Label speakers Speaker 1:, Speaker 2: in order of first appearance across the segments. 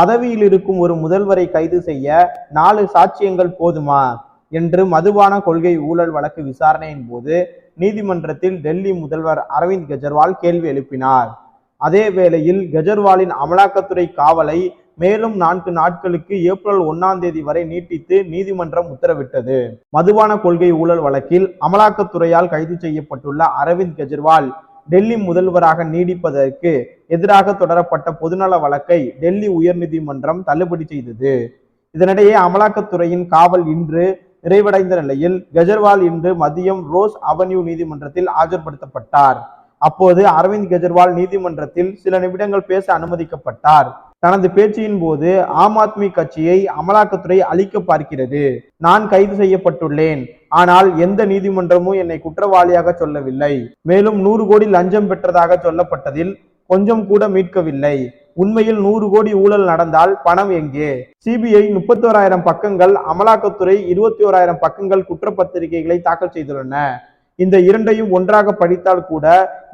Speaker 1: பதவியில் இருக்கும் ஒரு முதல்வரை கைது செய்ய நாலு சாட்சியங்கள் போதுமா? என்று மதுபான கொள்கை ஊழல் வழக்கு விசாரணையின் போது நீதிமன்றத்தில் டெல்லி முதல்வர் அரவிந்த் கெஜ்ரிவால் கேள்வி எழுப்பினார். அதே வேளையில் கெஜ்ரிவாலின் அமலாக்கத்துறை காவலை மேலும் நான்கு நாட்களுக்கு ஏப்ரல் ஒன்னாம் தேதி வரை நீட்டித்து நீதிமன்றம் உத்தரவிட்டது. மதுபான கொள்கை ஊழல் வழக்கில் அமலாக்கத்துறையால் கைது செய்யப்பட்டுள்ள அரவிந்த் கெஜ்ரிவால் டெல்லி முதல்வராக நீடிப்பதற்கு எதிராக தொடரப்பட்ட பொதுநல வழக்கை டெல்லி உயர்நீதிமன்றம் தள்ளுபடி செய்தது. இதனிடையே அமலாக்கத்துறையின் காவல் இன்று நிறைவடைந்த நிலையில் கெஜர்வால் இன்று மதியம் ரோஸ் அவென்யூ நீதிமன்றத்தில் ஆஜர்படுத்தப்பட்டார். அப்போது அரவிந்த் கெஜ்ரிவால் நீதிமன்றத்தில் சில நிமிடங்கள் பேச அனுமதிக்கப்பட்டார். தனது பேச்சின் போது ஆம் ஆத்மி கட்சியை அமலாக்கத்துறை அழிக்க பார்க்கிறது. நான் கைது செய்யப்பட்டுள்ளேன். ஆனால் எந்த நீதிமன்றமும் என்னை குற்றவாளியாக சொல்லவில்லை. மேலும் நூறு கோடி லஞ்சம் பெற்றதாக சொல்லப்பட்டதில் கொஞ்சம் கூட மீட்கவில்லை. உண்மையில் நூறு கோடி ஊழல் நடந்தால் பணம் எங்கே? சிபிஐ முப்பத்தி ஓராயிரம் பக்கங்கள் அமலாக்கத்துறை இருபத்தி ஓராயிரம் பக்கங்கள் குற்றப்பத்திரிகைகளை தாக்கல் செய்துள்ளன. இந்த இரண்டையும் ஒன்றாக படித்தால் கூட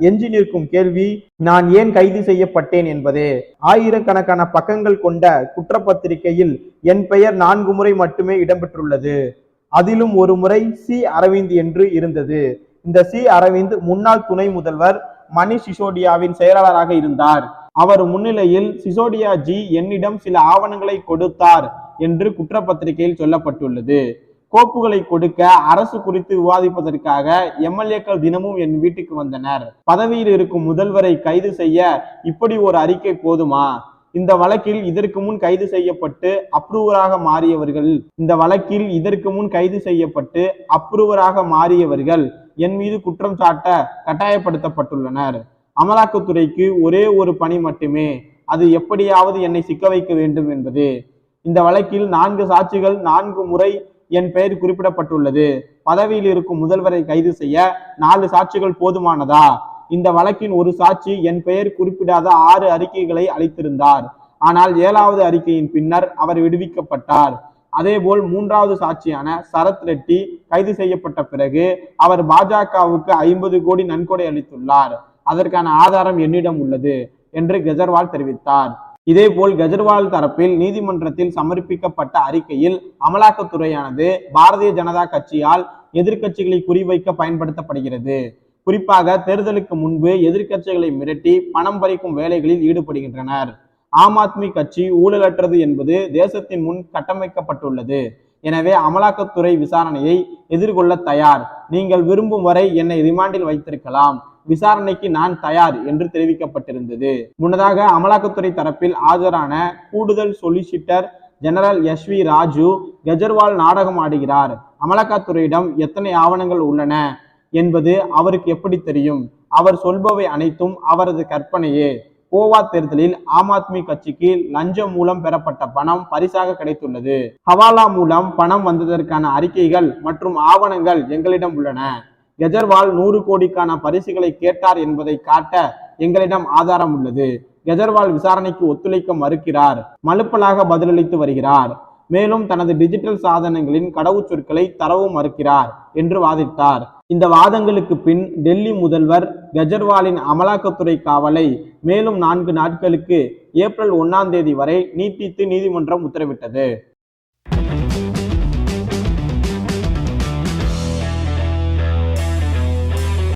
Speaker 1: எஞ்சி நிற்கும் கேள்வி நான் ஏன் கைது செய்யப்பட்டேன் என்பதே. ஆயிரக்கணக்கான பக்கங்கள் கொண்ட குற்றப்பத்திரிகையில் என் பெயர் நான்கு முறை மட்டுமே இடம்பெற்றுள்ளது. அதிலும் ஒரு முறை சி. அரவிந்த் என்று இருந்தது. இந்த சி. அரவிந்த் முன்னாள் துணை முதல்வர் மணிஷ் சிசோடியாவின் செயலாளராக இருந்தார். அவர் முன்னிலையில் சிசோடியா ஜி என்னிடம் சில ஆவணங்களை கொடுத்தார் என்று குற்றப்பத்திரிகையில் சொல்லப்பட்டுள்ளது. கோப்புகளை கொடுக்க அரசு குறித்து விவாதிப்பதற்காக எம்எல்ஏக்கள் தினமும் என் வீட்டுக்கு வந்தனர். பதவியில் இருக்கும் முதல்வரை கைது செய்ய இப்படி ஒரு அறிக்கை போதுமா? இந்த வழக்கில் இதற்கு முன் கைது செய்யப்பட்டு அப்ரூவராக மாறியவர்கள். இந்த வழக்கில் இதற்கு முன் கைது செய்யப்பட்டு அப்ரூவராக மாறியவர்கள் என் மீது குற்றம் சாட்ட கட்டாயப்படுத்தப்பட்டுள்ளனர். அமலாக்கத்துறைக்கு ஒரே ஒரு பணி மட்டுமே. அது எப்படியாவது என்னை சிக்க வைக்க வேண்டும் என்பது. இந்த வழக்கில் நான்கு சாட்சிகள் நான்கு முறை என் பெயர் குறிப்பிடப்பட்டுள்ளது. பதவியில் இருக்கும் முதல்வரை கைது செய்ய நாலு சாட்சிகள் போதுமானதா? இந்த வழக்கின் ஒரு சாட்சி என் பெயர் குறிப்பிடாத ஆறு அறிக்கைகளை அளித்திருந்தார். ஆனால் ஏழாவது அறிக்கையின் பின்னர் அவர் விடுவிக்கப்பட்டார். அதேபோல் மூன்றாவது சாட்சியான சரத் ரெட்டி கைது செய்யப்பட்ட பிறகு அவர் பாஜகவுக்கு ஐம்பது கோடி நன்கொடை அளித்துள்ளார். அதற்கான ஆதாரம் என்னிடம் உள்ளது என்று கெஜர்வால் தெரிவித்தார். இதேபோல் கெஜ்ரிவால் தரப்பில் நீதிமன்றத்தில் சமர்ப்பிக்கப்பட்ட அறிக்கையில் அமலாக்கத்துறையானது பாரதிய ஜனதா கட்சியால் எதிர்க்கட்சிகளை குறிவைக்க பயன்படுத்தப்படுகிறது. குறிப்பாக தேர்தலுக்கு முன்பு எதிர்க்கட்சிகளை மிரட்டி பணம் பறிக்கும் வேலைகளில் ஈடுபடுகின்றனர். ஆம் ஆத்மி கட்சி ஊழலற்றது என்பது தேசத்தின் முன் கட்டமைக்கப்பட்டுள்ளது. எனவே அமலாக்கத்துறை விசாரணையை எதிர்கொள்ள தயார். நீங்கள் விரும்பும் வரை என்னை ரிமாண்டில் வைத்திருக்கலாம். விசாரணைக்கு நான் தயார் என்று தெரிவிக்கப்பட்டிருந்தது. முன்னதாக அமலாக்கத்துறை தரப்பில் ஆஜரான கூடுதல் solicitor general S V Raju Kejriwal நாடகம் ஆடுகிறார். அமலாக்கத்துறையிடம் எத்தனை ஆவணங்கள் உள்ளன என்பது அவருக்கு எப்படி தெரியும்? அவர் சொல்பவை அனைத்தும் அவரது கற்பனையே. கோவா தேர்தலில் ஆம் ஆத்மி கட்சிக்கு லஞ்சம் மூலம் பெறப்பட்ட பணம் பரிசாக கிடைத்துள்ளது. ஹவாலா மூலம் பணம் வந்ததற்கான அறிக்கைகள் மற்றும் ஆவணங்கள் எங்களிடம் உள்ளன. கெஜர்வால் நூறு கோடிக்கான பரிசுகளை கேட்டார் என்பதை காட்ட எங்களிடம் ஆதாரம் உள்ளது. கெஜர்வால் விசாரணைக்கு ஒத்துழைக்க மறுக்கிறார். மலுப்பலாக பதிலளித்து வருகிறார். மேலும் தனது டிஜிட்டல் சாதனங்களின் கடவுச்சொற்களை தரவும் மறுக்கிறார் என்று வாதிட்டார். இந்த வாதங்களுக்கு பின் டெல்லி முதல்வர் கெஜர்வாலின் அமலாக்கத்துறை காவலை மேலும் நான்கு நாட்களுக்கு ஏப்ரல் ஒன்னாம் தேதி வரை நீட்டித்து நீதிமன்றம் உத்தரவிட்டது.